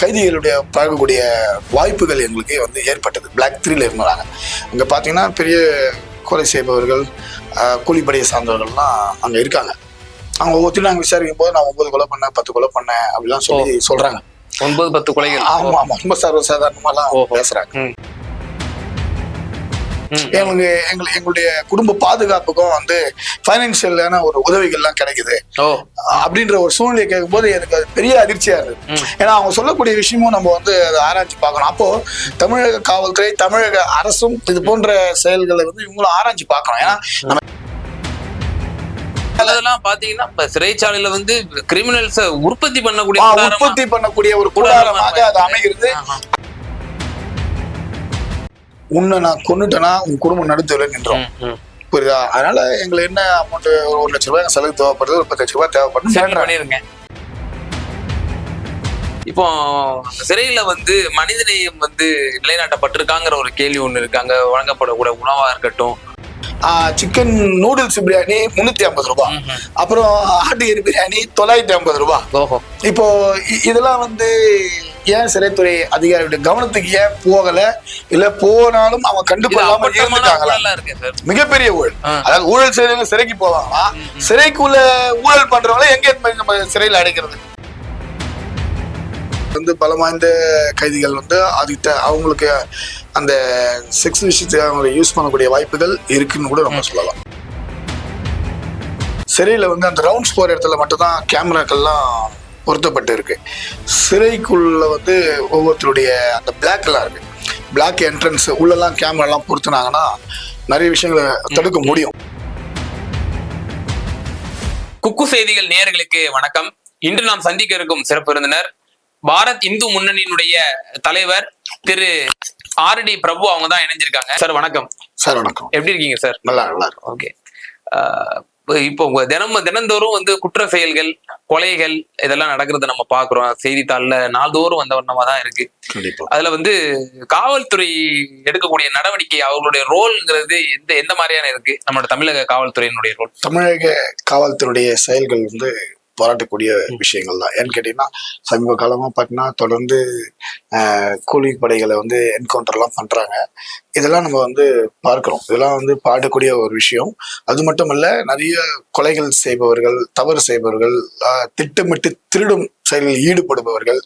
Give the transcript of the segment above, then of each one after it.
கைதிகளுடைய பழகக்கூடிய வாய்ப்புகள் எங்களுக்கு வந்து ஏற்பட்டது. பிளாக் த்ரீல இருந்தாங்க அங்கே பார்த்தீங்கன்னா பெரிய கொலை செய்பவர்கள் கூலிப்படையை சார்ந்தவர்கள்லாம் அங்கே இருக்காங்க. அவங்க ஒவ்வொருத்தரும் நாங்கள் விசாரிக்கும் போது நான் ஒன்பது கொலை பண்ணேன் பத்து கொலை பண்ணேன் அப்படிலாம் சொல்லி சொல்றாங்க. ஒன்பது பத்து கொலைகள். ஆமா ஆமா. ரொம்ப சர்வசாதாரணமாலாம் ஓஹோ. எங்களுக்கு எங்களுக்கு எங்களுடைய குடும்ப பாதுகாப்புக்கும் வந்து ஃபைனான்சியலான ஒரு உதவிகள்லாம் கிடைக்குது. அப்படின்ற ஒரு சூழ்நிலை கேட்கும்போது எனக்கு அது பெரிய அதிர்ச்சியா இருக்கு. ஏன்னா அவங்க சொல்லக்கூடிய விஷயமும் நம்ம வந்து அதை ஆராய்ச்சி பார்க்கணும். அப்போ தமிழக காவல்துறை தமிழக அரசும் இது போன்ற செயல்களை வந்து இவங்களும் ஆராய்ச்சி பார்க்கணும். ஏன்னா நம்ம அதெல்லாம் பாத்தீங்கன்னா இப்ப சிறைச்சாலையில வந்து கிரிமினல்ஸ உற்பத்தி பண்ணக்கூடிய உற்பத்தி பண்ணக்கூடிய ஒரு கூடாரமாக அது அமைகிறது. உன்னை நான் கொன்னுட்டேன்னா உன் குடும்பம் நடுத்தல நின்றோம். புரியுதா? அதனால எங்களுக்கு என்ன அமௌண்ட் ஒரு லட்ச ரூபாய் செலவு தேவைப்படுது ஒரு பத்து லட்ச ரூபாய் தேவைப்படும். சரி பண்ணிருங்க. இப்போ சிறையில வந்து மனிதநேயம் வந்து நிலைநாட்டப்பட்டிருக்காங்கிற ஒரு கேள்வி ஒண்ணு இருக்கு. அங்க வழங்கப்படக்கூடிய உணவா இருக்கட்டும். சிக்கன் நூடுல்ஸ் பிரியாணி முன்னூத்தி ஐம்பது ரூபாய் அப்புறம் ஆட்டுக்கறி பிரியாணி தொள்ளாயிரத்தி ஐம்பது ரூபாய் ஓஹோ. இப்போ இதெல்லாம் வந்து ஏன் சிறைத்துறை அதிகாரியுடைய கவனத்துக்கு ஏன் போகல? இல்ல போனாலும் இது கண்டுகொள்ளாம இருந்துட்டாங்களா மிகப்பெரிய ஊழல். அதாவது ஊழல் செய்யறவங்க சிறைக்கு போவாங்களா? சிறைக்குள்ள ஊழல் பண்றவங்கள எங்க நம்ம சிறையில் அடைக்கிறது? வந்து பலம் வாய்ந்த கைதிகள் வந்து அதுக்கிட்ட அவங்களுக்கு அந்த செக்ஸ் விஷயத்துக்கு அவங்க யூஸ் பண்ணக்கூடிய வாய்ப்புகள் இருக்குன்னு கூட நம்ம சொல்லலாம். சிறையில் வந்து அந்த ரவுண்ட்ஸ் போகிற இடத்துல மட்டும்தான் கேமராக்கள்லாம் பொருத்தப்பட்டு இருக்கு சிறைக்குள்ள வந்து ஒவ்வொருத்தருடைய அந்த black எல்லாம் இருக்கு. பிளாக் என்ட்ரன்ஸ் உள்ளெல்லாம் கேமராலாம் பொருத்துனாங்கன்னா நிறைய விஷயங்களை தடுக்க முடியும். குக்கு செய்திகள் நேயர்களுக்கு வணக்கம். இன்று நாம் சந்திக்க இருக்கும் சிறப்பு விருந்தினர் பாரத் இந்து முன்னணியினுடைய தலைவர் திரு ஆர் டி பிரபு அவங்க தான் இணைஞ்சிருக்காங்க. சார் வணக்கம். சார் வணக்கம். எப்படி இருக்கீங்க சார்? நல்லா நல்லா ஓகே. இப்போ உங்க தினம் தினந்தோறும் வந்து குற்ற செயல்கள் கொலைகள் இதெல்லாம் நடக்கிறத நம்ம பாக்குறோம் செய்தித்தாள்ல நாள்தோறும் வந்த வண்ணமா தான் இருக்கு. அதுல வந்து காவல்துறை எடுக்கக்கூடிய நடவடிக்கை அவர்களுடைய ரோல்ங்கிறது எந்த எந்த மாதிரியான இருக்கு? நம்மளோட தமிழக காவல்துறையினுடைய ரோல். தமிழக காவல்துறையுடைய செயல்கள் வந்து பாராட்டக்கூடிய விஷயங்கள் தான். ஏன்னு கேட்டீங்கன்னா சமீப காலமா பார்த்தீங்கன்னா தொடர்ந்து கூலி படைகளை வந்து என்கவுண்டர்லாம் பண்றாங்க. இதெல்லாம் நம்ம வந்து பார்க்கிறோம். இதெல்லாம் வந்து பாடக்கூடிய ஒரு விஷயம். அது மட்டும் இல்ல நிறைய கொலைகள் செய்பவர்கள் தவறு செய்பவர்கள் திட்டமிட்டு திருடும் செயலில் ஈடுபடுபவர்கள்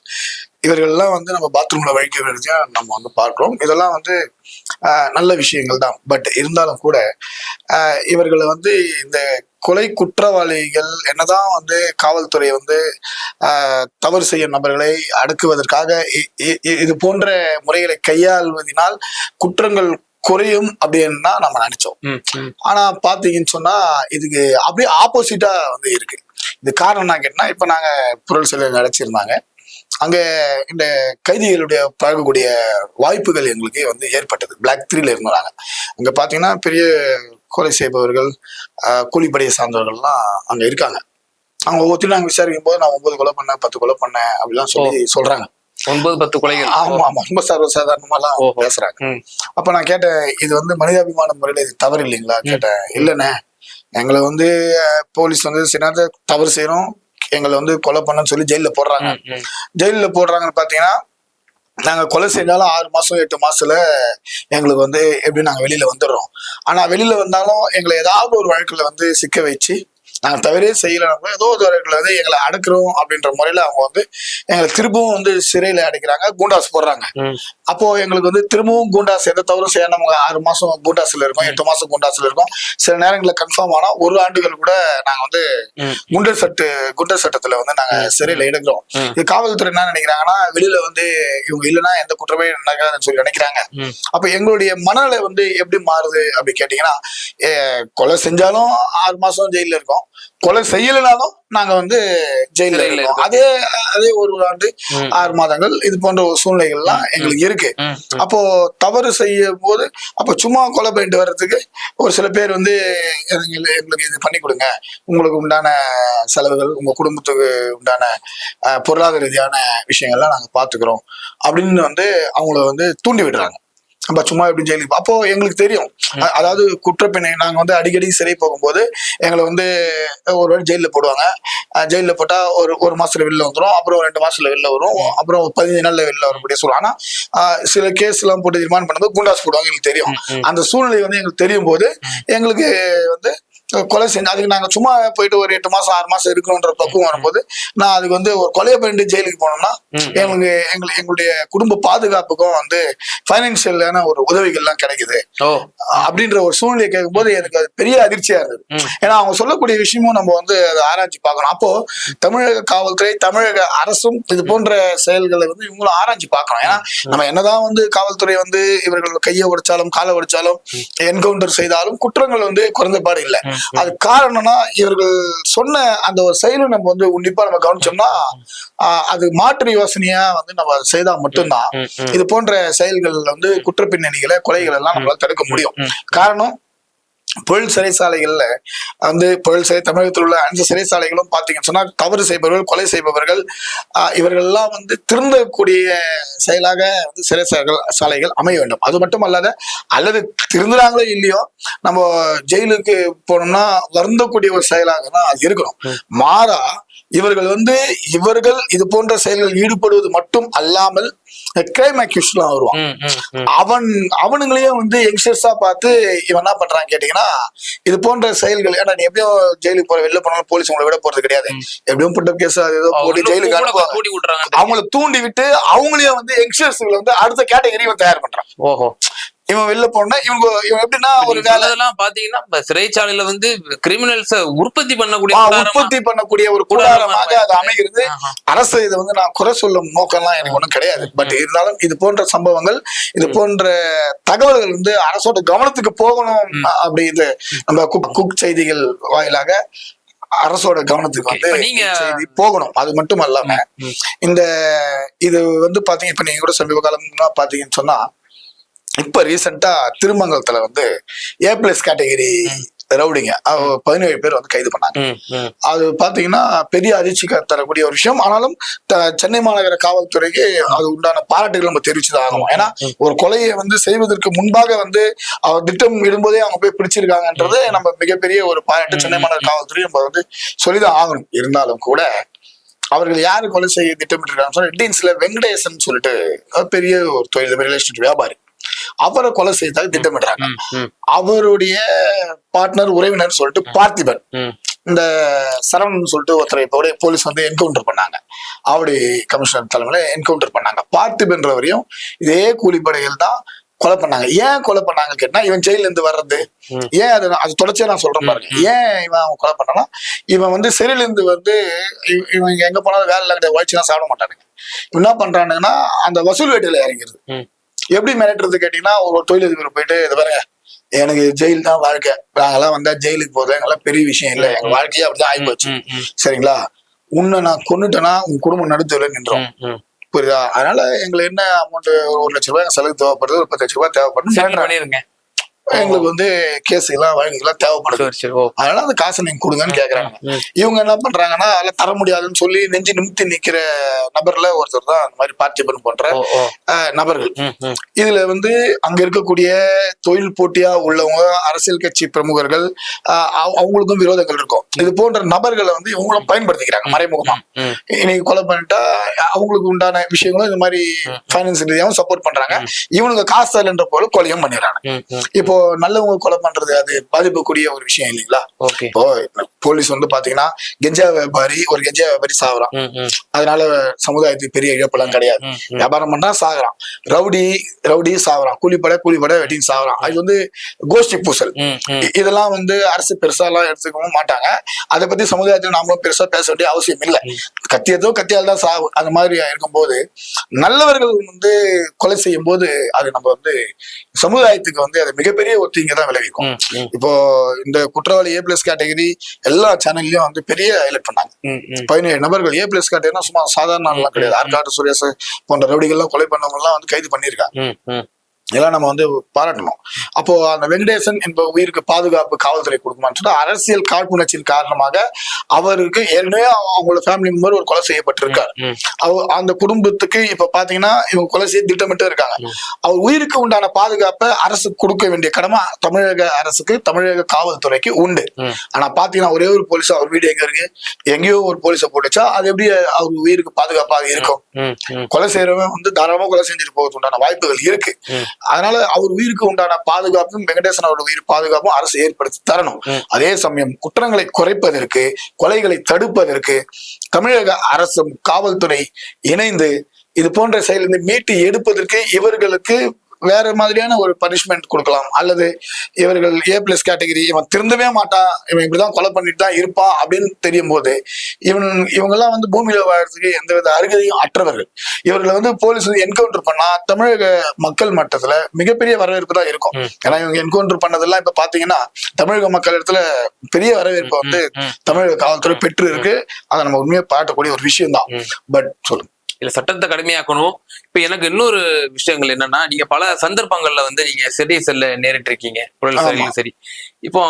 இவர்கள்லாம் வந்து நம்ம பாத்ரூம்ல வழிக்க வேண்டிய நம்ம வந்து பார்க்கிறோம். இதெல்லாம் வந்து நல்ல விஷயங்கள் தான். பட் இருந்தாலும் கூட இவர்களை வந்து இந்த கொலை குற்றவாளிகள் என்னதான் வந்து காவல்துறை வந்து தவறு செய்யும் நபர்களை அடக்குவதற்காக இது போன்ற முறைகளை கையாள்வதனால் குற்றங்கள் குறையும் அப்படின்னு தான் நம்ம நினைச்சோம். ஆனா பாத்தீங்கன்னு சொன்னா இதுக்கு அப்படியே ஆப்போசிட்டா வந்து இருக்கு. இது காரணம் என்ன கேட்டா இப்ப நாங்க பொருள் சிலை அடைச்சிருந்தாங்க அங்க இந்த கைதிகளுடைய பழகக்கூடிய வாய்ப்புகள் எங்களுக்கு வந்து ஏற்பட்டது. பிளாக் த்ரீல இருந்தாங்க அங்க பாத்தீங்கன்னா பெரிய கொலை செய்பவர்கள் கூலிப்படையை சார்ந்தவர்கள்லாம் அங்க இருக்காங்க. அவங்க ஒவ்வொருத்தரும் நாங்க விசாரிக்கும் போது நான் ஒன்பது கொலை பண்ணேன் பத்து கொலை பண்ணேன் அப்படிலாம் சொல்லி சொல்றாங்க. ஒன்பது பத்து கொலைகள். ஆமா ஆமா. ரொம்ப சர்வசாதாரணமாலாம். பேசுறாங்க. அப்ப நான் கேட்டேன் இது வந்து மனிதாபிமான முறையில இது தவறு இல்லைங்களா? கேட்டேன் இல்லைண்ணே. எங்களை வந்து போலீஸ் வந்து நேரத்துல தவறு செய்யறோம் எங்களை வந்து கொலை பண்ணன்னு சொல்லி ஜெயில போடுறாங்க. ஜெயில போடுறாங்கன்னு பாத்தீங்கன்னா நாங்க கொலை செஞ்சாலும் ஆறு மாசம் எட்டு மாசத்துல எங்களுக்கு வந்து எப்படி நாங்க வெளியில வந்துடுறோம் ஆனா வெளியில வந்தாலும் எங்களை ஏதாவது ஒரு வழக்குல வந்து சிக்க வச்சு நாங்க தவறே செய்யலாம் ஏதோ ஒரு வழக்குல வந்து எங்களை அடக்குறோம் அப்படின்ற முறையில அவங்க வந்து எங்களை திரும்பவும் வந்து சிறையில அடைக்கிறாங்க கூண்டாஸ் போடுறாங்க. அப்போ எங்களுக்கு வந்து திரும்பவும் கூண்டாஸ் எந்த தவறும் செய்ய நம்ம ஆறு மாசம் கூண்டாஸ்ல இருக்கோம் எட்டு மாசம் கூண்டாஸ்ல இருக்கோம் சில நேரங்களில் கன்ஃபார்ம் ஆனா ஒரு ஆண்டுகள் கூட நாங்க வந்து. குண்டர் சட்டு குண்டர் சட்டத்துல வந்து நாங்க சிறையில எடுக்கிறோம். இது காவல்துறை என்ன நினைக்கிறாங்கன்னா வெளியில வந்து இவங்க இல்லைன்னா எந்த குற்றமே நடக்காதுன்னு சொல்லி நினைக்கிறாங்க. அப்ப எங்களுடைய மனநிலை வந்து எப்படி மாறுது அப்படி கேட்டீங்கன்னா கொலை செஞ்சாலும் ஆறு மாசம் ஜெயில இருக்கோம் கொலை செய்யலைனாலும் நாங்க வந்து ஜெயில இருக்கோம். அதே அதே ஒரு ஆண்டு. ஆறு மாதங்கள் இது போன்ற ஒரு சூழ்நிலைகள்லாம் எங்களுக்கு இருக்கு. அப்போ தவறு செய்யும் போது அப்போ சும்மா கொலை பண்ணிட்டு வர்றதுக்கு ஒரு சில பேர் வந்து எங்களுக்கு எங்களுக்கு இது பண்ணி கொடுங்க உங்களுக்கு உண்டான செலவுகள் உங்க குடும்பத்துக்கு உண்டான பொருளாதார ரீதியான விஷயங்கள்லாம் நாங்க பாத்துக்கிறோம் அப்படின்னு வந்து அவங்கள வந்து தூண்டி விடுறாங்க நம்ம சும்மா எப்படி ஜெயிலுக்கு அப்போ எங்களுக்கு தெரியும். அதாவது குற்றப்பிணை நாங்க வந்து அடிக்கடி சிறை போகும்போது எங்களை வந்து ஒரு வாட்டி ஜெயில போடுவாங்க. அஹ் ஜெயில்ல போட்டா ஒரு ஒரு மாசத்துல வெளில வந்துரும். அப்புறம் ரெண்டு மாசத்துல வெளில வரும். அப்புறம் பதினஞ்சு நாள்ல வெளில வரக்கூடிய சொல்லுவாங்க ஆனா சில கேஸ் எல்லாம் போட்டு தீர்மானம் பண்ணும்போது குண்டாஸ் போடுவாங்க எங்களுக்கு தெரியும். அந்த சூழ்நிலை வந்து எங்களுக்கு தெரியும் போது எங்களுக்கு வந்து கொலை செஞ்சு அதுக்கு நாங்க சும்மா போயிட்டு ஒரு எட்டு மாசம் ஆறு மாசம் இருக்கணுன்ற பக்குவம் வரும்போது நான் அதுக்கு வந்து ஒரு கொலையை பண்ணிட்டு ஜெயிலுக்கு போனோம்னா எங்களுக்கு எங்களுக்கு எங்களுடைய குடும்ப பாதுகாப்புக்கும் வந்து பைனான்சியலான ஒரு உதவிகள்லாம் கிடைக்குது. அப்படின்ற ஒரு சூழ்நிலை கேட்கும்போது எனக்கு அது பெரிய அதிர்ச்சியா இருந்தது. ஏன்னா அவங்க சொல்லக்கூடிய விஷயமும் நம்ம வந்து அதை ஆராய்ச்சி பார்க்கணும். அப்போ தமிழக காவல்துறை தமிழக அரசும் இது போன்ற செயல்களை வந்து இவங்களும் ஆராய்ச்சி பார்க்கணும். ஏன்னா நம்ம என்னதான் வந்து காவல்துறை வந்து இவர்கள் கையை உடைச்சாலும் காலை உடைச்சாலும் என்கவுண்டர் செய்தாலும் குற்றங்கள் வந்து குறைந்தபாடு இல்லை. அது காரணம்னா இவர்கள் சொன்ன அந்த ஒரு செயலை நம்ம வந்து உன்னிப்பா நம்ம கவனிச்சோம்னா அது மாற்று யோசனையா வந்து நம்ம செய்தா மட்டும்தான். இது போன்ற செயல்கள் வந்து குற்ற பின்னணிகளை கொலைகள் எல்லாம் நம்மளால தடுக்க முடியும். காரணம் புழல் சிறைச்சாலைகள்ல வந்து புழல் சிறை தமிழகத்தில் உள்ள அஞ்சு சிறைச்சாலைகளும் பாத்தீங்கன்னு சொன்னா தவறு செய்பவர்கள் கொலை செய்பவர்கள் ஆஹ், இவர்கள்லாம் வந்து திருந்தக்கூடிய செயலாக வந்து சிறைச்சாலைகள் சாலைகள் அமைய வேண்டும். அது மட்டும் அல்லாத அல்லது திருந்துறாங்களோ இல்லையோ நம்ம ஜெயிலுக்கு போனோம்னா வருந்தக்கூடிய ஒரு செயலாக தான் அது இருக்கணும். மாறா இவர்கள் வந்து இவர்கள் இது போன்ற செயல்களில் ஈடுபடுவது மட்டும் அல்லாமல் கிரைம் அக்யூஸ்லாம் வருவான். அவன் அவனுங்களையும் வந்து யங்ஸ்டர்ஸா பார்த்து இவன் என்ன பண்றான் கேட்டீங்கன்னா இது போன்ற செயல்கள் ஏன்னா நீ எப்படியும் ஜெயிலுக்கு போற வெளில போனாலும் போலீஸ் உங்களை விட போறது கிடையாது. எப்படியும் புட்டப் கேஸ் அது ஏதோ போட்டு ஜெயிலுக்கு அனுப்புவாங்க. அவங்கள தூண்டி விட்டு அவங்களையும் வந்து யங்ஸ்டர்ஸ்களை வந்து அடுத்த கேட்டகரி இவன் தயார் பண்றான். ஓஹோ. இவன் வெளில போனா இவங்க இவன் எப்படின்னா ஒரு வேலை சொன்னதெல்லாம் பாத்தீங்கன்னா சிறைச்சாலையில வந்து கிரிமினல்ஸ் உற்பத்தி பண்ணக்கூடிய உற்பத்தி பண்ணக்கூடிய ஒரு கூடாரமாக அது அமைகிறது. அரசு இதை வந்து நான் குறை சொல்லும் நோக்கம்லாம் எனக்கு ஒண்ணும் கிடையாது. பட் இருந்தாலும் இது போன்ற சம்பவங்கள் இது போன்ற தகவல்கள் வந்து அரசோட கவனத்துக்கு போகணும் அப்படி இது நம்ம குக் குக் செய்திகள் வாயிலாக அரசோட கவனத்துக்கு வந்து நீங்க- போகணும். அது மட்டும் அல்லாம. இந்த இது வந்து பாத்தீங்க இப்ப நீங்க கூட சமீப காலம்னா பாத்தீங்கன்னு சொன்னா இப்ப ரீசெண்டா திருமங்கலத்துல வந்து ஏ பிளஸ் கேட்டகரி ரவுடிங்க. பதினேழு பேர் வந்து கைது பண்ணாங்க. அது பாத்தீங்கன்னா பெரிய அதிர்ச்சி க- தரக்கூடிய ஒரு விஷயம். ஆனாலும் சென்னை மாநகர காவல்துறைக்கு அது உண்டான பாராட்டுகள் நம்ம தெரிவிச்சுதான் ஆகணும். ஏன்னா ஒரு கொலையை வந்து செய்வதற்கு முன்பாக வந்து அவர் திட்டம் இடும்போதே அவங்க போய் பிடிச்சிருக்காங்கன்றது நம்ம மிகப்பெரிய ஒரு பாராட்டு சென்னை மாநகர காவல்துறை நம்ம வந்து சொல்லிதான் ஆகணும். இருந்தாலும் கூட அவர்கள் யாரு கொலை செய்ய திட்டமிட்டிருக்காங்க சொன்னா வெங்கடேசன் சொல்லிட்டு பெரிய ஒரு தொழில் ரியல் எஸ்டேட் வியாபாரி. அவரை கொலை செய்யறதாக திட்டமிடுறாங்க. அவருடைய பார்ட்னர் உறவினர் சொல்லிட்டு பார்த்திபன். இந்த சரவணன் சொல்லிட்டு ஒருத்தரை இப்போ போலீஸ் வந்து என்கவுண்டர் பண்ணாங்க. ஆவடி கமிஷனர் தலைமையில என்கவுண்டர் பண்ணாங்க. பார்த்திபன்றவரையும் இதே கூலிப்படைகள் தான் கொலை பண்ணாங்க. ஏன் கொலை பண்ணாங்க கேட்டா இவன் ஜெயில இருந்து வர்றது. ஏன் அது அது தொடர்ச்சியா நான் சொல்றேன் பாருங்க. ஏன் இவன் அவன் கொலை பண்ணானா இவன் வந்து சிறையில இருந்து வந்து இவ- இவன் எங்க போனாலும் வேலை இல்லை உழைச்சுலாம் சாப்பிட மாட்டானுங்க. இவன் என்ன பண்றானுங்கன்னா அந்த வசூல் வேட்டையில இறங்கிறது ம். எப்படி மிரட்டுறது கேட்டீங்கன்னா ஒரு தொழிலதிபர் போயிட்டு இது பாருங்க எனக்கு ஜெயில் தான் வாழ்க்கை. நாங்கெல்லாம் வந்தா ஜெயிலுக்கு போறது எங்கெல்லாம் பெரிய விஷயம் இல்லை. எங்க வாழ்க்கையே அப்படிதான் ஆகி போச்சு. சரிங்களா? உன்னை நான் கொன்னுட்டேன்னா உன் குடும்பம் நடுத்தல நின்றோம். புரியுதா? அதனால எங்களுக்கு என்ன அமௌண்ட் ஒரு லட்ச ரூபாய் செலவு தேவைப்படுது ஒரு பத்து லட்ச ரூபாய் தேவைப்படுது பண்ணிருங்க. எங்களுக்கு வந்து கேஸ் எல்லாம் வழக்குலாம் தேவைப்படுது. அதனால அந்த காசை நீங்க கொடுங்கன்னு கேக்குறாங்க. இவங்க என்ன பண்றாங்கன்னா அதெல்லாம் தர முடியாதுன்னு சொல்லி நெஞ்சு நிமித்தி நிக்கிற நபர்ல ஒருத்தர் தான் அந்த மாதிரி பார்த்திபன் போன்ற நபர்கள். இதுல வந்து அங்க இருக்கக்கூடிய தொழில் போட்டியா உள்ளவங்க அரசியல் கட்சி பிரமுகர்கள் அவங்களுக்கும் விரோதங்கள் இருக்கும். இது போன்ற நபர்களை வந்து இவங்களும் பயன்படுத்திக்கிறாங்க மறைமுகமா. இன்னைக்கு கொலை பண்ணிட்டா அவங்களுக்கு உண்டான விஷயங்களும் இந்த மாதிரி பைனான்ஸ் ரீதியாகவும் சப்போர்ட் பண்றாங்க. இவனுங்க காசு தரலன்ற போல கொலையும் பண்ணிடுறாங்க. இப்போ நல்லவங்க கொலை பண்றது அது பாதிப்புக்கூடிய ஒரு விஷயம் இல்லைங்களா? இப்போ போலீஸ் வந்து பாத்தீங்கன்னா கெஞ்சா வியாபாரி ஒரு கெஞ்சா வியாபாரி சாகுறான். அதனால சமுதாயத்துக்கு பெரிய இழப்பெல்லாம் கிடையாது. வியாபாரம் பண்றா சாகுறான் ரவுடி ரவுடி சாகுறான் கூலிப்படை கூலிப்படை வெட்டின்னு சாகுறான் அது வந்து கோஷ்டி பூசல். இதெல்லாம் வந்து அரசு பெருசா எல்லாம் எடுத்துக்கவும் மாட்டாங்க. அதை பத்தி சமுதாயத்துல நாமளும் பெருசா பேச வேண்டிய அவசியம் இல்லை. கத்தியதோ கத்தியால் தான் சாகு அந்த மாதிரி இருக்கும்போது நல்லவர்கள் வந்து கொலை செய்யும் போது அது நம்ம வந்து சமுதாயத்துக்கு வந்து அது மிகப்பெரிய ஒரு தீங்கை தான் விளைவிக்கும். இப்போ இந்த குற்றவாளி ஏ பிளஸ் கேட்டகரி எல்லா சேனல்லையும் வந்து பெரிய ஹைலைட் பண்ணாங்க. பதினேழு நபர்கள் ஏ பிளஸ் கேட்டகரினா சும்மா சாதாரண ஆள்லாம் கிடையாது. ஆற்காடு சுரேஷ் போன்ற ரவுடிகள்லாம் கொலை பண்ணவங்க எல்லாம் வந்து கைது பண்ணியிருக்காங்க. ம். இதெல்லாம் நம்ம வந்து பாராட்டணும். அப்போ அந்த வெங்கடேசன் என்ப உயிருக்கு பாதுகாப்பு காவல்துறை கொடுக்குமான்னு சொன்னா அரசியல் காழ்ப்புணர்ச்சியின் காரணமாக அவருக்கு ஏற்கனவே அவங்களோட ஃபேமிலி மெம்பர் ஒரு கொலை செய்யப்பட்டிருக்கார். ம். அவ- அந்த குடும்பத்துக்கு இப்ப பாத்தீங்கன்னா இவங்க கொலை செய்ய திட்டமிட்டு இருக்காங்க. அவர் உயிருக்கு உண்டான பாதுகாப்பை அரசு கொடுக்க வேண்டிய கடமை தமிழக அரசுக்கு தமிழக காவல்துறைக்கு உண்டு. ஆனா பாத்தீங்கன்னா ஒரே ஒரு போலீஸ் அவர் வீடு எங்க இருக்கு? எங்கேயோ ஒரு போலீஸை போட்டுச்சா அது எப்படி அவர் உயிருக்கு பாதுகாப்பாக இருக்கும்? கொலை செய்யறவன் வந்து தாராளமா கொலை செஞ்சுட்டு போகிறது உண்டான வாய்ப்புகள் இருக்கு. அதனால அவர் உயிருக்கு உண்டான பாதுகாப்பும் வெங்கடேசன் அவரோட உயிர் பாதுகாப்பும் அரசு ஏற்படுத்தி தரணும். அதே சமயம் குற்றங்களை குறைப்பதற்கு கொலைகளை தடுப்பதற்கு தமிழக அரசும் காவல்துறை இணைந்து இது போன்ற செயலிருந்து மீட்டு எடுப்பதற்கு இவர்களுக்கு வேற மாதிரியான ஒரு பனிஷ்மெண்ட் கொடுக்கலாம் அல்லது இவர்கள் ஏ பிளஸ் கேட்டகரி இவன் திருந்தவே மாட்டான் இவன் இப்படிதான் கொலை பண்ணிட்டு தான் இருப்பான் அப்படின்னு தெரியும் போது இவன் இவங்கெல்லாம் வந்து பூமியில வாழறதுக்கு எந்தவித அருகதையும் அற்றவர்கள் இவர்களை வந்து போலீஸ் வந்து என்கவுண்டர் பண்ணா தமிழக மக்கள் மட்டத்துல மிகப்பெரிய வரவேற்பு தான் இருக்கும். ஏன்னா இவங்க என்கவுண்டர் பண்ணதெல்லாம் இப்ப பாத்தீங்கன்னா தமிழக மக்கள் இடத்துல பெரிய வரவேற்பு வந்து. தமிழக காவல்துறை பெற்று இருக்கு அதை நம்ம உண்மையா பாராட்டக்கூடிய ஒரு விஷயம் தான். பட் சொல்லுங்க இல்ல சட்டத்தை கடுமையாக்கணும். இப்ப எனக்கு இன்னொரு விஷயங்கள் என்னன்னா நீங்க பல சந்தர்ப்பங்கள்ல வந்து நீங்க சிறை செல்ல நேரிட்டு இருக்கீங்க ஆமா. சிறையிலும் சரி. இப்போ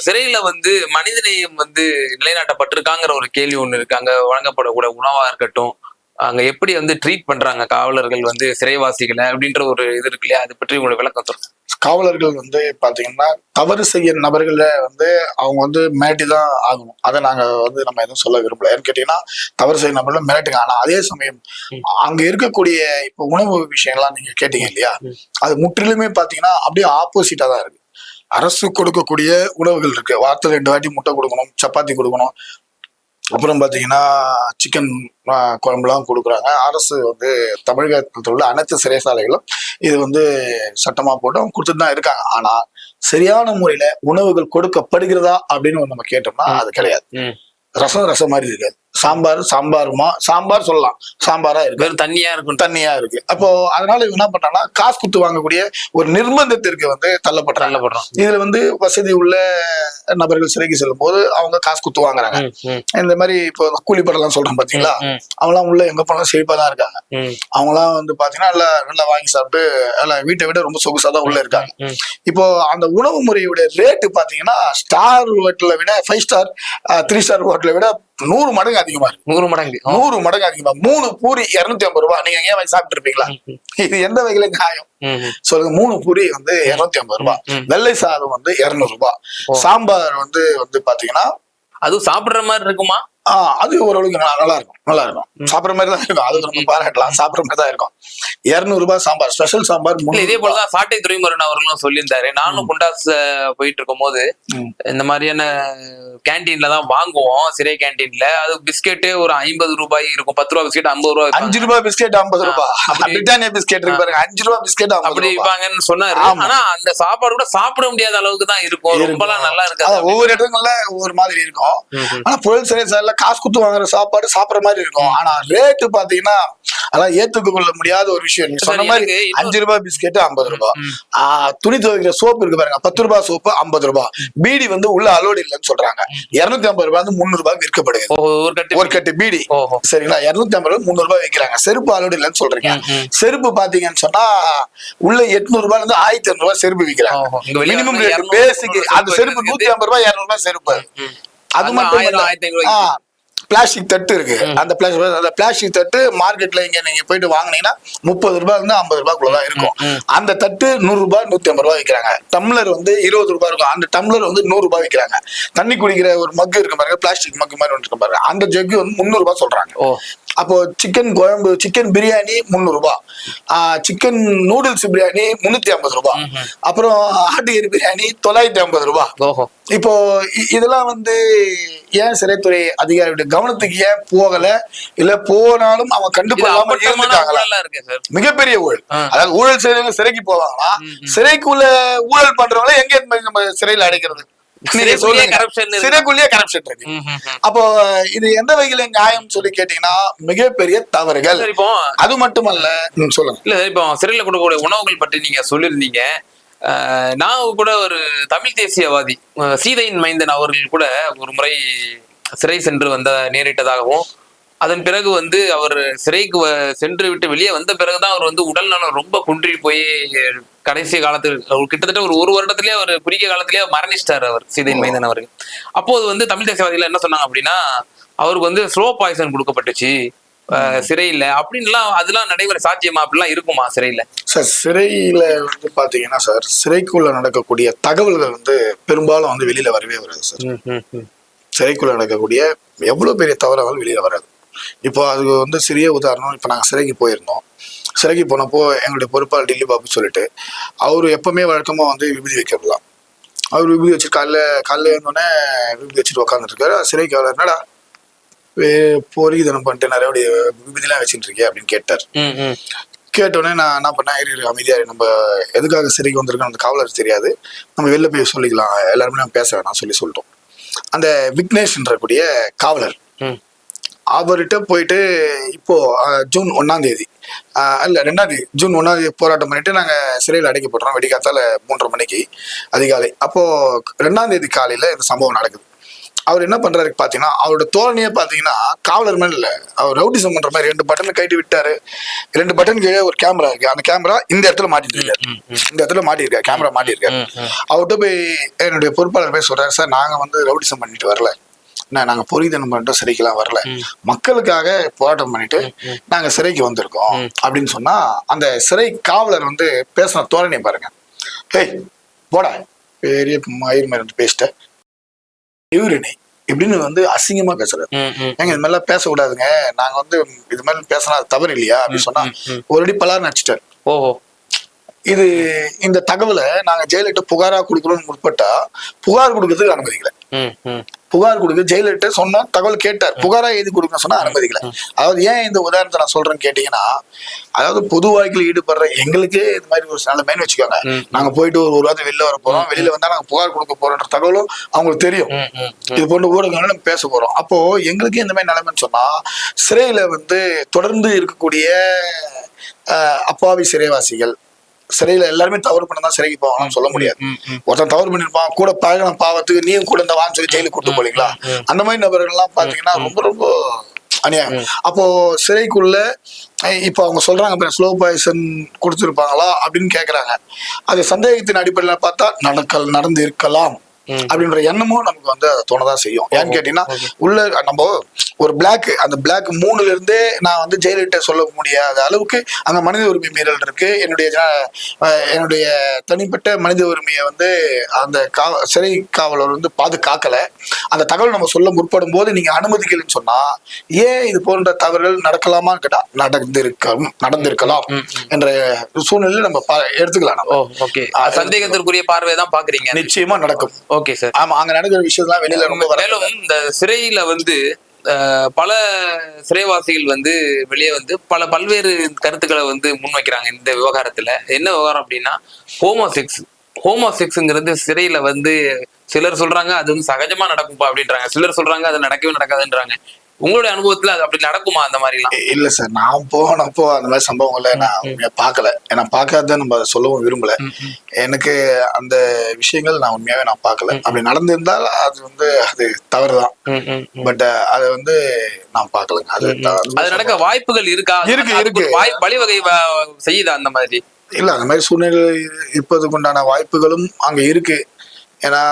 சிறையில வந்து மனிதநேயம் வந்து நிலைநாட்டப்பட்டிருக்காங்கிற ஒரு கேள்வி ஒண்ணு இருக்கு. அங்க வழங்கப்படக்கூடிய உணவா இருக்கட்டும் அங்க எப்படி வந்து ட்ரீட் பண்றாங்க காவலர்கள் வந்து சிறைவாசிகளை அப்படின்ற ஒரு இது இருக்கு இல்லையா? அதை பற்றி உங்களுக்கு விளக்கம் சொல்லுங்க. காவலர்கள் வந்து பாத்தீங்கன்னா தவறு செய்ய நபர்களை வந்து அவங்க வந்து மிரட்டி தான் ஆகணும். அதை நாங்க வந்து நம்ம எதுவும் சொல்ல விரும்பல. ஏன்னு கேட்டீங்கன்னா தவறு செய்ய நபர்களை மிரட்டுங்க. ஆனா அதே சமயம் அங்க இருக்கக்கூடிய இப்ப உணவு விஷயம்லாம் நீங்க கேட்டீங்க இல்லையா? அது முற்றிலுமே பாத்தீங்கன்னா அப்படியே ஆப்போசிட்டா தான் இருக்கு. அரசு கொடுக்கக்கூடிய உணவுகள் இருக்கு. வாரத்துல ரெண்டு வாட்டி முட்டை கொடுக்கணும் சப்பாத்தி கொடுக்கணும். அப்புறம் பாத்தீங்கன்னா சிக்கன் குழம்புலாம் கொடுக்குறாங்க. அரசு வந்து தமிழகத்தில் உள்ள அனைத்து சிறைசாலைகளும் இது வந்து சட்டமா போட்டு அவங்க கொடுத்துட்டு தான் இருக்காங்க. ஆனா சரியான முறையில உணவுகள் கொடுக்கப்படுகிறதா அப்படின்னு நம்ம கேட்டோம்னா அது கிடையாது. ரசம் ரசம் மாதிரி இருக்காது சாம்பார் சாம்பாருமா? சாம்பார் சொல்லலாம். சாம்பாரா இருக்கு. வெறும் தண்ணியா இருக்கும் தண்ணியா இருக்கு. அப்போ அதனால இவங்க என்ன பண்றாங்கன்னா காசு கொடுத்து வாங்கக்கூடிய ஒரு நிர்பந்தத்திற்கு வந்து தள்ளப்படுறாங்க. தள்ளப்படுறோம் இதுல வந்து வசதி உள்ள நபர்கள் சிறைக்கு செல்லும் போது அவங்க காசு கொடுத்து வாங்குறாங்க. இந்த மாதிரி இப்போ கூலி படம்லாம் சொல்றேன் பாத்தீங்களா? அவங்களாம் உள்ள எங்க போனாலும் செழிப்பா தான் இருக்காங்க. அவங்களாம் வந்து பாத்தீங்கன்னா நல்லா நல்லா வாங்கி சாப்பிட்டு நல்லா வீட்டை விட ரொம்ப சொகுசா தான் உள்ள இருக்காங்க. இப்போ அந்த உணவு முறையோட ரேட்டு பாத்தீங்கன்னா ஸ்டார் ஹோட்டலை விட ஃபைவ் ஸ்டார் த்ரீ ஸ்டார் ஹோட்டலை விட நூறு மடங்கு அதிகமா இருக்கு. நூறு மடங்கு. நூறு மடங்கு அதிகமா. மூணு பூரி இருநூத்தி ஐம்பது ரூபாய். நீங்க வாங்கி சாப்பிட்டு இருப்பீங்களா? இது எந்த வகையில நியாயம்? சொல்லுங்க. மூணு பூரி வந்து இருநூத்தி ஐம்பது ரூபாய். வெள்ளை சாதம் வந்து இருநூறு ரூபாய். சாம்பார் வந்து வந்து பாத்தீங்கன்னா அதுவும் சாப்பிடுற மாதிரி இருக்குமா? ஆஹ் அது ஓரளவுக்கு நல்லா இருக்கும் நல்லா இருக்கும் சாப்பிடுற மாதிரி தான் இருக்கும். அது நம்ம பாராட்டலாம். சாப்பிடுற மாதிரி தான் இருக்கும். இருநூறு ரூபாய் சாம்பார் ஸ்பெஷல் சாம்பார் இதே. போலதான் சாட்டை துறைமுருகன் அவர்களும் சொல்லியிருந்தாரு. நானும் குண்டாஸ் போயிட்டு இருக்கும் போது. இந்த மாதிரியான கேன்டீன்ல தான் வாங்குவோம் சிறை கேன்டீன்ல அது பிஸ்கெட்டு ஒரு ஐம்பது ரூபாய் இருக்கும். பத்து ரூபாய் பிஸ்கெட் ஐம்பது ரூபாய். அஞ்சு ரூபாய் பிஸ்கெட் ஐம்பது ரூபாய். பிரிட்டானியா பிஸ்கெட் இருக்கு பாருங்க. அஞ்சு ரூபாய் பிஸ்கெட் அப்படி ரூபாய். விப்பாங்கன்னு சொன்னாரு. ஆனா அந்த சாப்பாடு கூட சாப்பிட முடியாத அளவுக்கு தான் இருக்கும். ரொம்பலாம் நல்லா இருக்காது. ஒவ்வொரு இடங்கள்ல ஒவ்வொரு மாதிரி இருக்கும். ஆனா புயல் சிறை சாலையில காசு கொடுத்து வாங்குற சாப்பாடு சாப்பிடுற மாதிரி இருக்கும். ஆனா ரேட்டு பாத்தீங்கன்னா அதெல்லாம் ஏத்துக்க கொள்ள முடியாத ஒரு விஷயம். நீங்க சொன்ன மாதிரி அஞ்சு ரூபாய் பிஸ்கெட் ஐம்பது ரூபாய். துணி துவைக்கிற சோப்பு இருக்கு பாருங்க. பத்து ரூபாய் சோப்பு ஐம்பது ரூபாய். பீடி வந்து உள்ள அலோடு இல்லைன்னு சொல்றாங்க. இருநூத்தி ஐம்பது ரூபாய் வந்து முந்நூறு ரூபாய்க்கு விற்கப்படுது. ஒரு கட்டு ஒரு கட்டு பீடி. சரிங்களா? இருநூத்தி ஐம்பது ரூபாய் முந்நூறு ரூபாய் விற்கிறாங்க. செருப்பு அலோடு இல்லைன்னு சொல்றீங்க. செருப்பு பாத்தீங்கன்னு சொன்னா உள்ள எட்நூறு ரூபாய்ல இருந்து ஆயிரத்தி ஐநூறு ரூபாய் செருப்பு விற்கிறாங்க. மினிமம் வந்து ரேட் 200 பேசிக் அந்த செருப்பு. நூத்தி ஐம்பது ரூபாய் இருநூறு ரூபாய் செருப்பு. அது மட்டும் பிளாஸ்டிக் தட்டு இருக்கு. அந்த பிளாஸ்டிக் அந்த பிளாஸ்டிக் தட்டு மார்க்கெட்ல இங்க நீங்க போயிட்டு வாங்குனீங்கன்னா முப்பது ரூபாய் இருந்து ஐம்பது ரூபாய்க்குள்ள தான் இருக்கும். அந்த தட்டு நூறு ரூபாய் நூத்தி ஐம்பது ரூபாய் விற்கிறாங்க டம்ளர் வந்து இருபது ரூபாய் இருக்கும். அந்த டம்ளர் வந்து நூறு ரூபாய் விற்கிறாங்க தண்ணி குடிக்கிற ஒரு மக்கு இருக்கு பாருங்க பிளாஸ்டிக் மக்கு மாதிரி ஒன்று இருக்கு பாருங்க. அந்த ஜக்கு வந்து முந்நூறு ரூபாய் சொல்றாங்க. அப்போ சிக்கன் குழம்பு சிக்கன் பிரியாணி முந்நூறு ரூபாய் சிக்கன் நூடுல்ஸ் பிரியாணி முன்னூத்தி ஐம்பது ரூபாய் ம்ஹும். அப்புறம் ஆட்டுக்கறி பிரியாணி தொள்ளாயிரத்தி ஐம்பது ரூபாய் ஓஹோ. இப்போ இதெல்லாம் வந்து ஏன் சிறைத்துறை அதிகாரியுடைய கவனத்துக்கு ஏன் போகல? இல்ல போனாலும் அவங்க இது கண்டுகொள்ளாம மிகப்பெரிய ஊழல். அதாவது ஊழல் செய்றவங்க சிறைக்கு போவாங்களா. சிறைக்குள்ள ஊழல் பண்றவங்கள எங்க நம்ம சிறையில அடைக்கிறது? சிறைக்குள்ளேயே கரப்ஷன் இருக்கு. அப்போ இது எந்த வகையில நியாயம் சொல்லி கேட்டீங்கன்னா மிகப்பெரிய தவறுகள். இப்போ அது மட்டுமல்ல சொல்லுங்க. இல்ல இப்போ சிறையில கொடுக்கக்கூடிய உணவுகள் பற்றி நீங்க சொல்லியிருந்தீங்க. நான் கூட ஒரு தமிழ் தேசியவாதி சீதையின் மைந்தன் அவர்கள் கூட ஒரு முறை சிறை சென்று வந்த நேரிட்டதாகவும் அதன் பிறகு வந்து அவர் சிறைக்கு சென்று விட்டு வெளியே வந்த பிறகுதான் அவர் வந்து உடல் நலம் ரொம்ப குன்றி போய் கடைசி காலத்தில் கிட்டத்தட்ட ஒரு ஒரு வருடத்திலேயே அவர் குறுகிய காலத்திலேயே மரணிச்சிட்டார் அவர் சீதையின் மைந்தன் அவர்கள். அப்போது வந்து தமிழ் தேசியவாதிகள் என்ன சொன்னாங்க அப்படின்னா அவருக்கு வந்து ஸ்லோ பாய்சன் கொடுக்கப்பட்டுச்சு சிறையில அப்படின்லாம் அதெல்லாம் நடைமுறை சாத்தியமா? அப்படிலாம் இருக்குமா சிறையில? சார் சிறையில வந்து பாத்தீங்கன்னா சார் சிறைக்குள்ள நடக்கக்கூடிய தகவல்கள் வந்து பெரும்பாலும் வந்து வெளியில வரவே வராது சார். சிறைக்குள்ள நடக்கக்கூடிய எவ்வளவு பெரிய தவறுகள் வெளியில வராது. இப்போ அதுக்கு வந்து சிறிய உதாரணம் இப்போ நாங்கள் சிறைக்கு போயிருந்தோம். சிறைக்கு போனப்போ எங்களுடைய பொறுப்பாளர் டில்லி பாபு சொல்லிட்டு அவர் எப்பவுமே வழக்கமாக வந்து விபூதி வைக்கிறதுலாம் அவர் விபூதி வச்சு காலைல காலைல எழுந்தோடனே விபூதி வச்சுட்டு உட்காந்துருக்காரு சிறை காவலர் என்னடா பொறி தினம் பண்ணிட்டு நிறைய விபூதிலாம் வச்சுட்டு இருக்கே அப்படின்னு கேட்டார். கேட்டோடனே நான் என்ன பண்ணேன் இரு, இரு, அமைதியா இரு. நம்ம எதுக்காக சிறைக்கு வந்திருக்கோம் அந்த காவலர் தெரியாது. நம்ம வெளில போய் சொல்லிக்கலாம். எல்லாருமே நம்ம பேச வேணாம் சொல்லி சொல்லிட்டோம். அந்த விக்னேஷ்ன்றக்கூடிய காவலர் ம். அவர்கிட்ட போயிட்டு இப்போ ஜூன் ஒன்னாம் தேதி இல்ல ரெண்டாம் தேதி ஜூன் ஒன்னாம் தேதி போராட்டம் பண்ணிட்டு நாங்க சிறையில் அடைக்கப்படுறோம் வெடிக்காத்தால மூன்றரை மணிக்கு அதிகாலை. அப்போ ரெண்டாம் தேதி காலையில இந்த சம்பவம் நடக்குது. அவர் என்ன பண்றாரு பாத்தீங்கன்னா அவரோட தோரணையே பாத்தீங்கன்னா காவலர் மாதிரி இல்ல அவர் ரவுடிசம் பண்ற மாதிரி ரெண்டு பட்டன் கட்டி விட்டாரு. ரெண்டு பட்டன் கீழே ஒரு கேமரா இருக்கு. அந்த கேமரா இந்த இடத்துல மாட்டிட்டு. இந்த இடத்துல மாட்டிருக்காரு கேமரா மாட்டிருக்காரு ம், ம். அவர்கிட்ட போய் என்னுடைய பொறுப்பாளர் போய் சொல்றாரு சார் நாங்க வந்து ரவுடிசம் பண்ணிட்டு வரல. நாங்க பொறிதனம் பண்ணிட்டு சிறைக்கெல்லாம் வரல. மக்களுக்காக போராட்டம் பண்ணிட்டு நாங்க சிறைக்கு வந்திருக்கோம் அப்படின்னு சொன்னா அந்த சிறை காவலர் வந்து பேசின தோரணை பாருங்க. ஏய் போடா. பெரிய மயிர் மாதிரி பேசிட்ட இவரு நீ இப்படின்னு வந்து அசிங்கமா பேசுறாரு. ஏங்க இது மாதிரிலாம் பேசக்கூடாதுங்க. நாங்க வந்து இது மாதிரி பேசினா தவறு இல்லையா? அப்படின்னு சொன்னா ஒரு அடி பலார் நடிச்சிட்டாரு ஓஹோ. இது இந்த தகவலை நாங்க ஜெயலலிதா புகாரா கொடுக்கணும்னு முற்பட்டா புகார் கொடுக்கறதுக்கு அனுமதிக்கல. புகார் கொடுக்க ஜெயலலிதா சொன்னா தகவல் கேட்டார். புகாரா எழுதி கொடுக்க சொன்னா அனுமதிக்கல. அதாவது ஏன் இந்த உதாரணத்தை நான் சொல்றேன்னு கேட்டீங்கன்னா அதாவது பொது வாழ்க்கையில் ஈடுபடுற எங்களுக்கே இது மாதிரி ஒரு நல்ல மேன் வச்சுக்கோங்க. நாங்க போயிட்டு ஒரு ஒரு வாரத்தை வெளில வர போறோம். வெளியில வந்தா நாங்க புகார் கொடுக்க போறோன்ற தகவலும் அவங்களுக்கு தெரியும். இது போன்ற ஊடகங்கள் நம்ம பேச போறோம். அப்போ எங்களுக்கு இந்த மாதிரி நிலைமைன்னு சொன்னா சிறையில வந்து தொடர்ந்து இருக்கக்கூடிய அப்பாவி சிறைவாசிகள் சிறையில எல்லாருமே தவறு பண்ணதான் சிறைக்கு போவாங்கன்னு சொல்ல முடியாது. ஒருத்தன் தவறு பண்ணிருப்பான் கூட பழகின பாவத்துக்கு நீயும் கூட இந்த வான்னு சொல்லி ஜெயிலுக்கு கூட்டு போலீங்களா அந்த மாதிரி நபர்கள் எல்லாம் பாத்தீங்கன்னா ரொம்ப ரொம்ப அநியாயம். அப்போ சிறைக்குள்ள இப்போ அவங்க சொல்றாங்க ஸ்லோ பாய்சன் கொடுத்துருப்பாங்களா அப்படின்னு கேக்குறாங்க. அது சந்தேகத்தின் அடிப்படையில பார்த்தா நடக்கல் நடந்து இருக்கலாம். அப்படின்ற எண்ணமும் நமக்கு வந்து தோணதான் செய்யும். ஏன்னு கேட்டீங்கன்னா உள்ள நம்ம ஒரு பிளாக் அந்த பிளாக் மூணுல இருந்தே நான் வந்து ஜெயலலிதா சொல்ல முடியாத அளவுக்கு அங்க மனித உரிமை மீறல் இருக்கு. என்னுடைய என்னுடைய தனிப்பட்ட மனித உரிமையை வந்து அந்த கா சிறை காவலர் வந்து பாதுகாக்கல. அந்த தகவல் நம்ம சொல்ல முற்படும் போது நீங்க அனுமதிக்கலைன்னு சொன்னா ஏன் இது போன்ற தவறுகள் நடக்கலாமான்னு கேட்டா நடந்திருக்கலாம் நடந்திருக்கலாம் என்ற சூழ்நிலையில நம்ம எடுத்துக்கலாம் ஓகே. சந்தேகத்திற்குரிய பார்வை தான் பாக்குறீங்க நிச்சயமா நடக்கும். ஓகே சார் ஆமா அங்க நடக்கிற விஷயம்லாம் வெளியில ரொம்ப மேலும் இந்த சிறையில வந்து பல சிறைவாசிகள் வந்து வெளியே வந்து பல பல்வேறு கருத்துக்களை வந்து முன்வைக்கிறாங்க இந்த விவகாரத்துல. என்ன விவகாரம் அப்படின்னா ஹோமோசெக்ஸ் ஹோமோசெக்ஸ்ங்கிறது சிறையில வந்து சிலர் சொல்றாங்க அது வந்து சகஜமா நடக்கும்பா அப்படின்றாங்க. சிலர் சொல்றாங்க அது நடக்கவே நடக்காதுன்றாங்க. உங்களுடைய அனுபவத்துல அது அப்படி நடக்குமா அந்த மாதிரி எல்லாம் இல்ல சார். நான் போனப்போ அந்த மாதிரி சம்பவங்களை நான் பார்க்கல. ஏன்னா பார்க்காத நம்ம அதை சொல்லவும் விரும்பல. எனக்கு அந்த விஷயங்கள் நான் உண்மையாவே நான் பார்க்கல. அப்படி நடந்திருந்தால் அது வந்து அது தவறுதான். பட் அதை வந்து நான் பார்க்கலங்க. அது அது நடக்க வாய்ப்புகள் இருக்கா? இருக்கு, இருக்கு. வாய் வழிவகை செய்யுதா அந்த மாதிரி? இல்ல அந்த மாதிரி சூழ்நிலை இருப்பதுக்கு உண்டான வாய்ப்புகளும் அங்க இருக்கு. ஏன்னா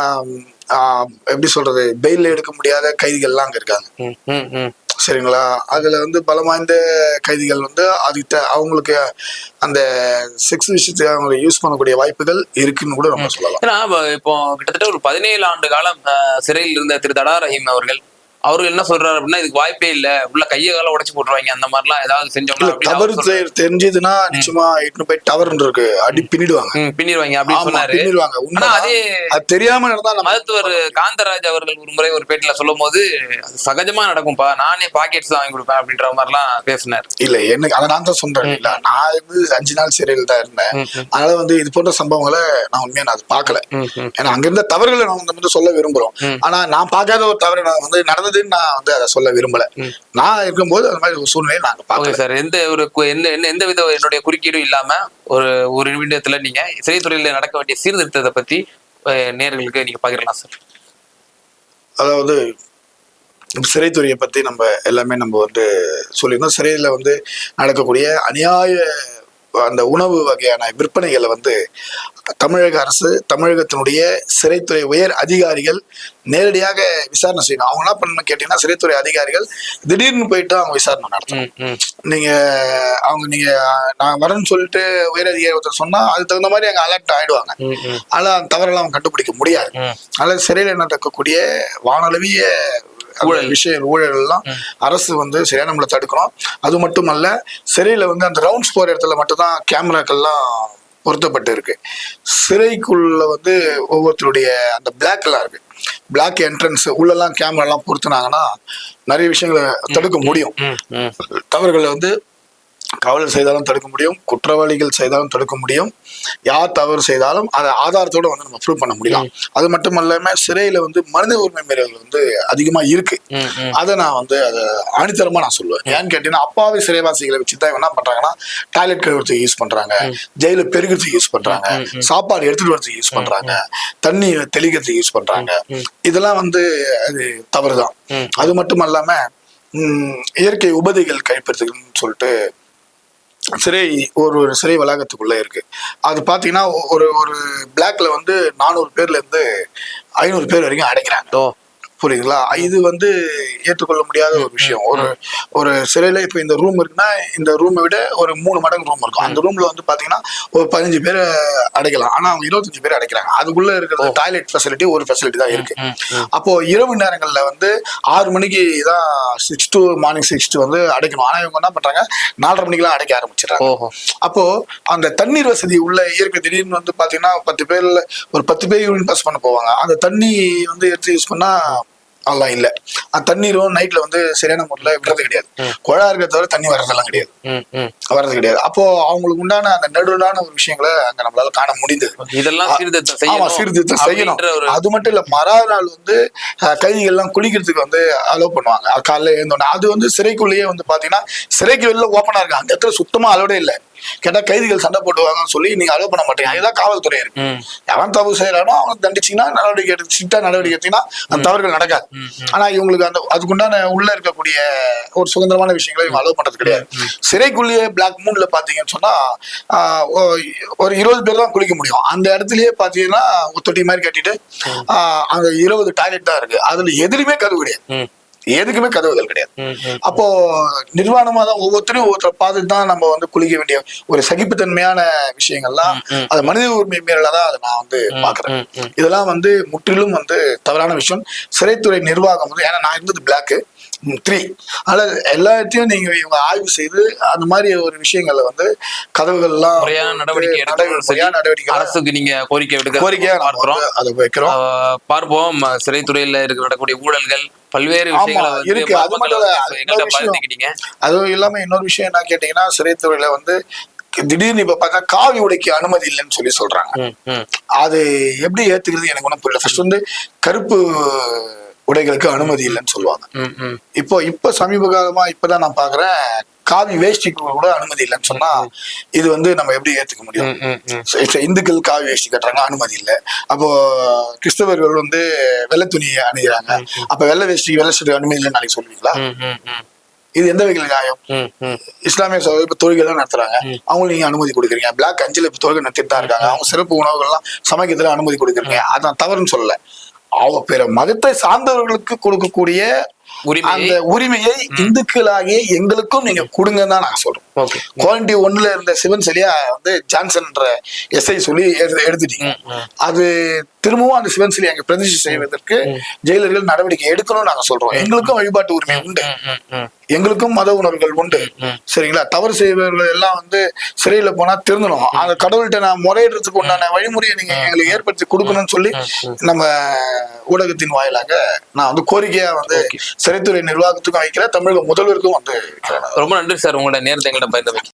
எப்படி சொல்றது பெயில் எடுக்க முடியாத கைதிகள்லாம் அங்க இருக்காங்க. ம், ம், ம். சரிங்களா? அதுல வந்து பலம் வாய்ந்த கைதிகள் வந்து அதுக்கு அவங்களுக்கு அந்த செக்ஸ் விஷயத்தை அவங்க யூஸ் பண்ணக்கூடிய வாய்ப்புகள் இருக்குன்னு கூட நம்ம சொல்லலாம். ஏன்னா இப்ப- கிட்டத்தட்ட ஒரு பதினேழு ஆண்டு காலம் சிறையில் இருந்த திரு தடா ரஹீம் அவர்கள் அவர்கள் என்ன சொல்றாரு அப்படின்னா இதுக்கு வாய்ப்பே இல்ல. உள்ள கையை கால உடைச்சு போட்டுருவாங்க. அந்த மாதிரிலாம் ஏதாவது செஞ்சோம்னா தவறு அவர். தெ- தெரிஞ்சதுன்னா நிச்சயமா இட்டு போய் டவர்ன்னு இருக்கு. அடி பின்னிடுவாங்க. பின்னிடுவாங்க அப்படின்னு சொன்னாரு. ஆனா. அதே தெரியாம நடந்தா மருத்துவர் காந்தராஜ் அவர்கள் ஒரு முறை ஒரு பேட்டில சொல்லும் போது சகஜமா நடக்கும்பா நானே பாக்கெட்ஸ் வாங்கி கொடுப்பேன் அப்படின்ற மாதிரிலாம் பேசினார். இல்ல எனக்கு அதை நான் தான் சொல்றேன். இல்ல நான் வந்து அஞ்சு நாள் சிறையில் தான் இருந்தேன். அதனால வந்து இது போன்ற சம்பவங்களை நான் உண்மையா நான் அது ம். ஏன்னா அங்க இருந்த தவறுகளை நான் வந்து சொல்ல விரும்புறோம். ஆனா நான் பார்க்காத ஒரு தவறு நான் வந்து நடந்ததுன்னு நான் வந்து அதை சொல்ல விரும்பல. நான் இருக்கும்போது அந்த மாதிரி ஒரு சூழ்நிலையை நாங்க பார்க்கல. சார். எந்த ஒரு எந்த எந்த வித என்னுடைய குறுக்கீடும் இல்லாம ஒரு ஒரு நிமிடத்துல நீங்க சிறைத்துறையில நடக்க வேண்டிய சீர்திருத்தத்தை பத்தி அஹ், நேயர்களுக்கு நீங்க பகிரலாம் சார். அதாவது சிறைத்துறையை பத்தி நம்ம எல்லாமே நம்ம வந்து சொல்லியிருந்தோம். சிறையில வந்து நடக்கக்கூடிய அநியாய அந்த உணவு வகையான விற்பனைகளை வந்து தமிழக அரசு தமிழகத்தினுடைய சிறைத்துறை உயர் அதிகாரிகள் நேரடியாக விசாரணை செய்யணும் அவங்க என்ன பண்ணணும் கேட்டீங்கன்னா சிறைத்துறை அதிகாரிகள் திடீர்னு போயிட்டு அவங்க விசாரணை நடத்தணும். நீங்க அவங்க நீங்க நான் வரேன்னு சொல்லிட்டு உயர் அதிகாரி ஒருத்தர் சொன்னா அதுக்கு தகுந்த மாதிரி அங்க அலர்ட் ஆயிடுவாங்க. அதனால அந்த தவறெல்லாம் அவங்க கண்டுபிடிக்க முடியாது. அதனால சிறையில் நடக்கக்கூடிய வானளவிய ஊழல். விஷய ஊழல் எல்லாம் அரசு வந்து சரியா நம்மளை தடுக்கணும். அது மட்டுமல்ல சிறையில வந்து அந்த ரவுண்ட்ஸ் போற இடத்துல மட்டும்தான் கேமராக்கள்லாம் பொருத்தப்பட்டு இருக்கு சிறைக்குள்ள வந்து ஒவ்வொருத்தருடைய அந்த பிளாக் எல்லாம் இருக்கு. பிளாக் என்ட்ரன்ஸ் உள்ளெல்லாம் கேமரா எல்லாம் பொருத்துனாங்கன்னா நிறைய விஷயங்களை தடுக்க முடியும். தவறுகளை வந்து காவலர் செய்தாலும் தடுக்க முடியும் குற்றவாளிகள் செய்தாலும் தடுக்க முடியும். யார் தவறு செய்தாலும் அதை ஆதாரத்தோட வந்து நம்ம ப்ரூவ் பண்ண முடியலாம். அது மட்டும் இல்லாம சிறையில வந்து மனித உரிமை மீறல்கள் வந்து அதிகமா இருக்கு. அதை நான் வந்து அதை ஆணித்தரமா நான் சொல்லுவேன். ஏன்னு கேட்டீங்கன்னா அப்பாவி சிறைவாசிகளை வச்சு தான் என்ன பண்றாங்கன்னா டாய்லெட் கழுவுறதுக்கு யூஸ் பண்றாங்க. ஜெயில பெருகிறதுக்கு யூஸ் பண்றாங்க. சாப்பாடு எடுத்துட்டு வரதுக்கு யூஸ் பண்றாங்க. தண்ணி தெளிக்கிறதுக்கு யூஸ் பண்றாங்க. இதெல்லாம் வந்து அது தவறுதான். ம். அது மட்டும் இல்லாம ம், இயற்கை உபதைகள் கழிப்பறதுக்குன்னு சொல்லிட்டு சிறை ஒரு ஒரு சிறை வளாகத்துக்குள்ளே இருக்கு. அது பார்த்தீங்கன்னா ஒரு ஒரு பிளாக்ல வந்து நானூறு பேர்ல இருந்து ஐநூறு பேர் வரைக்கும் அடைக்கிறாங்க. புரியுதுங்களா? இது வந்து ஏற்றுக்கொள்ள முடியாத ஒரு விஷயம். ஒரு ஒரு சிறையில இப்ப இந்த ரூம் இருக்குன்னா இந்த ரூமை விட ஒரு மூணு மடங்கு ரூம் இருக்கும். அந்த ரூம்ல வந்து பாத்தீங்கன்னா ஒரு பதினஞ்சு பேர் அடைக்கலாம். ஆனா அவங்க இருபத்தஞ்சு பேர் அடைக்கிறாங்க. அதுக்குள்ள இருக்கிற டாய்லெட் ஃபெசிலிட்டி ஒரு ஃபெசிலிட்டி தான் இருக்கு. ம், ம். அப்போ இரவு நேரங்கள்ல வந்து ஆறு மணிக்கு தான் six to morning six to வந்து அடைக்கணும். ஆனா இவங்க என்ன பண்றாங்க? நாலரை மணிக்கெல்லாம் அடைக்க ஆரம்பிச்சிடறாங்க. ஓஹோ. அப்போ அந்த தண்ணீர் வசதி உள்ள இயற்கை திடீர்னு வந்து பாத்தீங்கன்னா பத்து பேர்ல ஒரு பத்து பேர் யூரின் பாஸ் பண்ண போவாங்க. அந்த தண்ணி வந்து எடுத்து யூஸ் பண்ணா அதெல்லாம் இல்ல தண்ணீரும் நைட்ல வந்து சரியான முறையில விடுறது கிடையாது. குழா இருக்கிறத தவிர தண்ணி வர்றதெல்லாம் கிடையாது. வர்றது கிடையாது. அப்போ அவங்களுக்கு உண்டான அந்த நடுவிலான ஒரு விஷயங்களை அங்க நம்மளால காண முடிந்தது. இதெல்லாம் சீர்திருத்தம் ஆமா செய்யணும் சீர்திருத்தம் செய்யணும். அது மட்டும் இல்ல மறாத நாள் வந்து அஹ், கைதிகள் எல்லாம் குளிக்கிறதுக்கு வந்து அலோவ் பண்ணுவாங்க. காலைல எழுந்தோடனே அது வந்து சிறைக்குள்ளேயே வந்து பாத்தீங்கன்னா சிறைக்கு வெளில ஓப்பனா இருக்கு அந்த இடத்துல சுத்தமா அலோடே இல்ல. கேட்டா கைதிகள் சண்டை போட்டுவாங்கன்னு சொல்லி நீங்க அலோவ் பண்ண மாட்டீங்க. அதுதான் காவல்துறை இருக்கு. எவன் தப்பு செய்யறானோ அவனை தண்டிச்சீங்கன்னா நடவடிக்கை எடுத்து ஸ்ட்ரிக்டா நடவடிக்கை எடுத்தீங்கன்னா அந்த தவறுகள் நடக்காது. ஆனா இவங்களுக்கு அந்த அதுக்குண்டான உள்ள இருக்கக்கூடிய ஒரு சுதந்திரமான விஷயங்களை இவங்க அலோவ் பண்றது கிடையாது. சிறைக்குள்ளேயே பிளாக் மூன்ல பாத்தீங்கன்னு சொன்னா ஒரு இருபது பேர் தான் குளிக்க முடியும். அந்த இடத்துலயே பாத்தீங்கன்னா தொட்டி மாதிரி கட்டிட்டு ஆஹ், அங்க இருபது டாய்லெட் தான் இருக்கு. அதுல எதுலையுமே கதவு கிடையாது. எதுக்குமே கதவுகள் கிடையாது. அப்போ நிர்வாணமா தான் ஒவ்வொருத்தரையும் ஒவ்வொருத்தரை பார்த்துட்டு தான் நம்ம வந்து குளிக்க வேண்டிய ஒரு சகிப்புத்தன்மையான விஷயங்கள்லாம். அது மனித உரிமை மீறல தான் அதை நான் வந்து பாக்குறேன். இதெல்லாம் வந்து முற்றிலும் வந்து தவறான விஷயம் சிறைத்துறை நிர்வாகம் வந்து ஏன்னா நான் இருந்தது பிளாக்கு த்ரீ அதனால எல்லா இடத்தையும் நீங்க இவங்க ஆய்வு செய்து அந்த மாதிரி ஒரு விஷயங்கள்ல வந்து கதவுகள்லாம் முறையான நடவடிக்கை எடுக்கணும்னு நடவடிக்கை- அரசுக்கு நீங்க கோரிக்கை விடுக்க கோரிக்கையா நம்ம பார்க்கிறோம். அதை வைக்கிறோம். பார்ப்போம். சிறைத்துறையில இருக்க நடக்கக்கூடிய ஊழல்கள் பல்வேறு விஷயங்களை இருக்கு. அது மட்டும் அதுவும் இல்லாம இன்னொரு விஷயம் என்ன கேட்டீங்கன்னா சிறைத்துறையில வந்து திடீர்னு இப்ப பார்த்தா காவி உடைக்கு அனுமதி இல்லைன்னு சொல்லி சொல்றாங்க. அது எப்படி ஏத்துக்கிறது எனக்கு ஒன்றும் புரியல. ஃபர்ஸ்ட் வந்து கருப்பு உடைகளுக்கு அனுமதி இல்லைன்னு சொல்லுவாங்க. இப்போ இப்ப சமீப காலமா இப்பதான் நான் பாக்குறேன் காவி வேஷ்டிக்கு கூட அனுமதி இல்லைன்னு சொன்னா இது வந்து நம்ம எப்படி ஏத்துக்க முடியும்? இந்துக்கள் காவி வேஷ்டி கட்டுறாங்க அனுமதி இல்லை. அப்போ கிறிஸ்தவர்கள் வந்து வெள்ளை துணியை அணிகிறாங்க அப்ப வெள்ளை வேஷ்டி வெள்ளை ஷர்ட் அனுமதி இல்லைன்னு நாளைக்கு சொல்லுவீங்களா. இது எந்த வகையில் நியாயம். இஸ்லாமிய இப்ப தொழுகைலாம் நடத்துறாங்க. அவங்களுக்கு நீங்க அனுமதி கொடுக்குறீங்க. பிளாக் அஞ்சுல இப்ப தொழுகை நடத்திட்டு தான் இருக்காங்க. அவங்க சிறப்பு உணவுகள்லாம் சமைக்கிறதுல அனுமதி கொடுக்குறீங்க. அதான் தவறுன்னு சொல்லல. அவ பிற மதத்தை சார்ந்தவர்களுக்கு கொடுக்கக்கூடிய அந்த உரிமையை இந்துக்களாகிய எங்களுக்கும் நீங்க கொடுங்கன்னு தான் சொல்றேன் ஓகே. குவாலிட்டி ஒன்னுல இருந்த சிவன் சிலையா வந்து ஜான்சன்ன்ற எஸ்ஐ சொல்லி எடுத்து- எடுத்துட்டீங்க. அது திரும்பவும் அந்த சிவன் சிலையை அங்க பிரதிஷ்டை செய்வதற்கு ஜெயிலர்கள் நடவடிக்கை எடுக்கணும்னு நாங்க சொல்றோம். எங்களுக்கும் வழிபாட்டு உரிமை உண்டு. எங்களுக்கும் மத உணர்வுகள் உண்டு. சரிங்களா? தவறு செய்பவர்கள் எல்லாம் வந்து சிறையில போனா திருந்தணும். அந்த கடவுள்கிட்ட நான் முறையிடுறதுக்கு உண்டான வழிமுறையை நீங்க எங்களுக்கு ஏற்படுத்தி கொடுக்கணும்னு சொல்லி நம்ம ஊடகத்தின் வாயிலாக நான் வந்து கோரிக்கையா வந்து சிறைத்துறை நிர்வாகத்துக்கும் வைக்கிற தமிழக முதல்வருக்கும் வந்து ரொம்ப நன்றி சார். உங்களோட நேரத்தை எங்கள்கிட்ட பயந்து